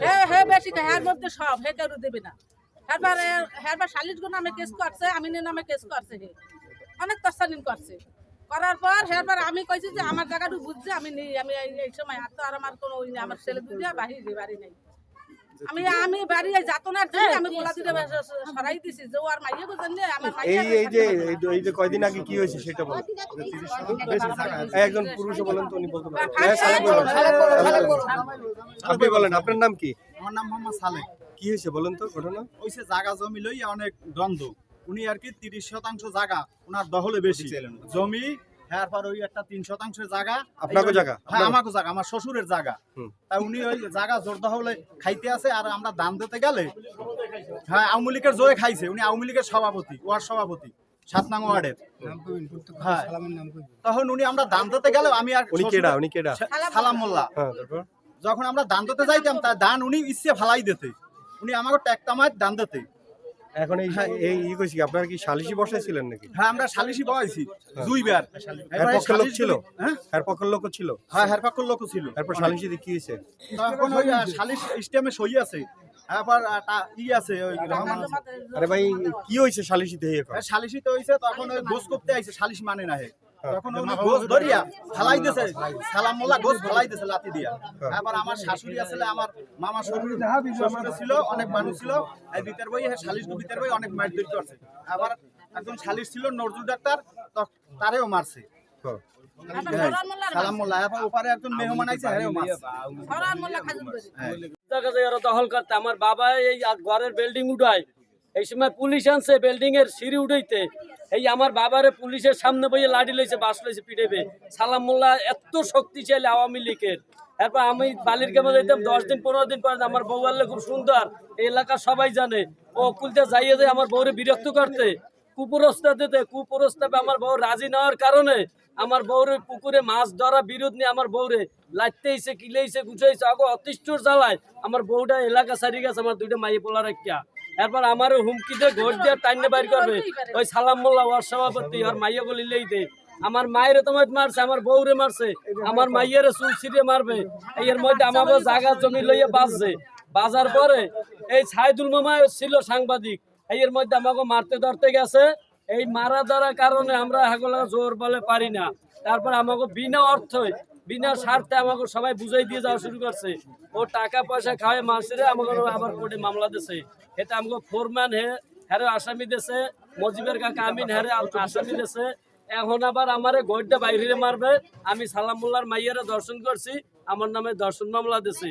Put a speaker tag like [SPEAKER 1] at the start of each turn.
[SPEAKER 1] হে হ্যাঁ বেশি খায় এর মধ্যে সব হে কেউ দেবে না হেরবার হেরবার শালিশ গো নামে কেস করছে আমিনের নামে কেস করছে হে অনেক তস্তানিন করছে করার পর হেরবার আমি কইছি যে আমার জায়গাটা বুঝছে আমি নেই আমি এই- সময় আর তো আর আমার কোনো আমার ছেলে দুটো বাড়ি বাড়ি নেই আমি আমি বাড়ি যাতনার জন্য আমি গোলা দিতে সরাই দিছি যে আর মাইয়ে বুঝেন না আমার
[SPEAKER 2] এই
[SPEAKER 1] মাইয়ে
[SPEAKER 2] এই যে এই যে- এই যে কয়দিন আগে কি হয়েছে সেটা একজন পুরুষও বলেন তো উনি বলতে পারেন। হ্যাঁ। আপনি বলেন আপনার নাম কি?
[SPEAKER 3] আমার নাম মোহাম্মদ সালেক।
[SPEAKER 2] কি হয়েছে বলেন তো ঘটনা?
[SPEAKER 3] ওই সে জায়গা জমি লই অনেক দ্বন্দ্ব। উনি আর কি তিরিশ শতাংশ জায়গা ওনার দহলে বেশি। জমি হ্যাঁ পর ওই একটা তিন শতাংশ জায়গা।
[SPEAKER 2] আপনাকে জায়গা?
[SPEAKER 3] হ্যাঁ আমাকে জায়গা আমার শ্বশুরের জায়গা। তাই উনি ওই জায়গা জোর দখলে খাইতে আছে আর আমরা দান দিতে গেলে হ্যাঁ আওয়ামী লীগের জোরে খাইছে। উনি আওয়ামী লীগের সভাপতি ওয়ার্ড সভাপতি সাত নং ওয়ার্ডের। হ্যাঁ। তখন উনি আমরা দান দিতে গেলে আমি আর
[SPEAKER 2] উনি কেডা? উনি কেডা?
[SPEAKER 3] সালাম মোল্লা। যখন আমরা দান দিতে যাইতাম তার দান উনি ইচ্ছে ফালাই দিতে। উনি আমাকে ট্যাক্তামায় দান দিতে।
[SPEAKER 2] এখন এই এই ই কইছি কি, আপনারা কি সালিশি বসাইছিলেন নাকি?
[SPEAKER 3] হ্যাঁ আমরা সালিশি বসাইছি দুইবার।
[SPEAKER 2] এর পক্ষের লোক ছিল?
[SPEAKER 3] হ্যাঁ?
[SPEAKER 2] এর পক্ষের লোক ছিল?
[SPEAKER 3] হ্যাঁ লোক ছিল।
[SPEAKER 2] তারপর সালিশি কি হয়েছে?
[SPEAKER 3] তখন ওই সালিশ স্টেমে সই আছে। ই আছে ওই
[SPEAKER 2] আরে ভাই কি হয়েছে সালিশিতে এখন?
[SPEAKER 3] হ্যাঁ, সালিশিতে হইছে তখন ওই গোস করতে আইছে সালিশ মানে না হে। তখন উনি গোস ধরিয়া ফালাই দিছে সালাম মোল্লা গোস ফালাই দিছে লাতি দিয়া। এবার আমার শাশুড়ি আসলে আমার মামা শ্বশুর শ্বশুর ছিল অনেক মানুষ ছিল। এই ভিতর বই হ্যাঁ সালিশ বই অনেক মারধর করছে আবার একজন সালিশ ছিল নজরুল ডাক্তার তো- তারেও মারছে।
[SPEAKER 2] হ্যাঁ।
[SPEAKER 3] সালাম মোল্লা এবার একজন মেহমান আইছে হ্যাঁ মারছে।
[SPEAKER 1] সরান মোল্লা খাজুর করে
[SPEAKER 4] জায়গা জায়গা দখল করতে আমার বাবা এই ঘরের বিল্ডিং উঠায়। এই সময় পুলিশ আনছে বিল্ডিং এর সিঁড়ি উঠাইতে। এই আমার বাবারে পুলিশের সামনে বইয়ে লাঠি লইছে, বাস লইছে পিটেবে সালাম মোল্লা এত শক্তিশালী আওয়ামী লীগের। এরপর আমি বালির কেমন যাইতাম, দশ দিন, পনেরো দিন পরে আমার বউ আনলে খুব সুন্দর। এই এলাকা সবাই জানে, ও কুলতে যাইয়ে যায় আমার বউরে বিরক্ত করতে। কুপ্রস্তাব দিতে কুপ্রস্তাবে আমার বউ রাজি নেওয়ার কারণে আমার বউরে পুকুরে মাছ ধরা বিরোধ নিয়ে আমার বউরে লাইতেইছে কিলেইছে গুছাইছে। আগো অতিষ্ঠর জ্বালায় আমার বউটা এলাকা সারি গেছে, আমার দুইটা মাইয়ে পোলা রাখিয়া এরপর আমার হুমকি দিয়ে ঘর দিয়ে টাইনে বাইর করবে ওই সালাম মোল্লা ওয়ার সভাপতি আর মাইয়া গলি লইতে আমার মায়ের তোমার মারছে, আমার বউরে মারছে, আমার মাইয়ের চুল ছিঁড়ে মারবে। এর মধ্যে আমাকে জায়গা জমি লইয়ে বাঁচছে। বাজার পরে এই ছাইদুল মামা ছিল সাংবাদিক। এর মধ্যে আমাকে মারতে ধরতে গেছে। এই মারা ধরার কারণে আমরা হাগলা জোর বলে পারি না। তারপর আমাকে বিনা অর্থে বিনা স্বার্থে আমাকে সবাই বুঝাই দিয়ে যাওয়া শুরু করছে। ও টাকা পয়সা খাওয়ায় মানুষের আমাকে আবার কোর্টে মামলা দিছে। এটা আমাকে ফোরম্যান হে হ্যারে আসামি দিছে, মজিবের কাকা আমিন হ্যারে আসামি দিছে। এখন আবার আমার গড়টা বাইরে মারবে। আমি সালামুল্লার মাইয়ারে দর্শন করছি, আমার নামে দর্শন মামলা দিছে।